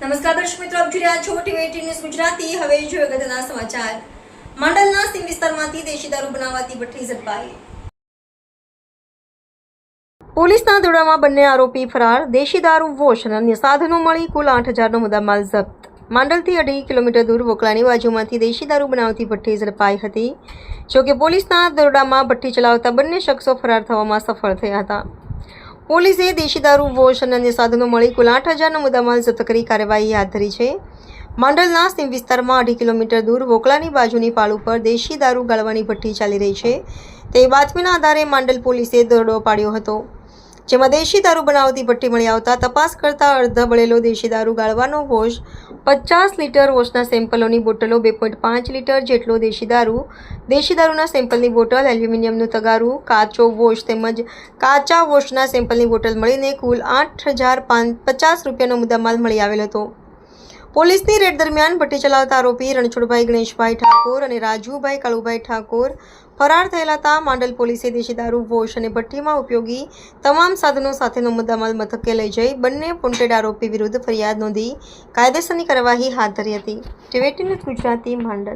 નમસ્કાર દર્શક મિત્રો, આપ જોઈ રહ્યા છો ટીવી ન્યૂઝ ગુજરાતી. હવે જોઈએ અગત્યના સમાચાર. માંડલના સિંહ વિસ્તારમાંથી દેશી દારૂ બનાવવાતી ભઠ્ઠી ઝડપાઈ. પોલીસના દોડામાં બંને આરોપી ફરાર. દેશી દારૂ વોશ અને અન્ય સાધનો મળી કુલ આઠ હજારનો મુદ્દામાલ જપ્ત. માંડલથી અઢી કિલોમીટર દૂર વોકળાની બાજુમાંથી દેશી દારૂ બનાવતી ભઠ્ઠી ઝડપાઈ હતી. જોકે પોલીસના દરોડામાં ભઠ્ઠી ચલાવતા બંને શખ્સો ફરાર થવામાં સફળ થયા હતા. પોલીસે દેશી દારૂ, વોશ અને અન્ય સાધનો મળી કુલ આઠ હજારનો મુદ્દામાલ જપ્ત કરી કાર્યવાહી હાથ ધરી છે. માંડલના સીમ વિસ્તારમાં અઢી કિલોમીટર દૂર વોકલાની બાજુની પાળ ઉપર દેશી દારૂ ગાળવાની ભઠ્ઠી ચાલી રહી છે. તે બાતમીના આધારે માંડલ પોલીસે દરોડો પાડ્યો હતો. જેમાં દેશી દારૂ બનાવતી ભઠ્ઠી મળી આવતા તપાસ કરતા અર્ધ બળેલો દેશી દારૂ ગાળવાનો વોશ પચાસ લીટર વોશના સેમ્પલોની બોટલો બે પોઈન્ટ પાંચ લીટર જેટલો દેશી દારૂ. દેશી દારૂના સેમ્પલની બોટલ, એલ્યુમિનિયમનું તગારું, કાચો વોશ તેમજ કાચા વોશના સેમ્પલની બોટલ મળીને કુલ આઠ હજાર પચાસ રૂપિયાનો મુદ્દામાલ મળી આવેલ હતો. પોલીસની રેડ દરમિયાન ભઠ્ઠી ચલાવતા આરોપી રણછોડભાઈ ગણેશભાઈ ઠાકોર અને રાજુભાઈ કાળુભાઈ ઠાકોર ફરાર થયેલા હતા. માંડલ પોલીસે દેશી દારૂ, વોશ અને ભઠ્ઠીમાં ઉપયોગી તમામ સાધનો સાથેનો મુદ્દામાલ મથકે લઈ જઈ બંને વોન્ટેડ આરોપી વિરુદ્ધ ફરિયાદ નોંધી કાયદેસરની કાર્યવાહી હાથ ધરી હતી. ટીવી ગુજરાતી, માંડલ.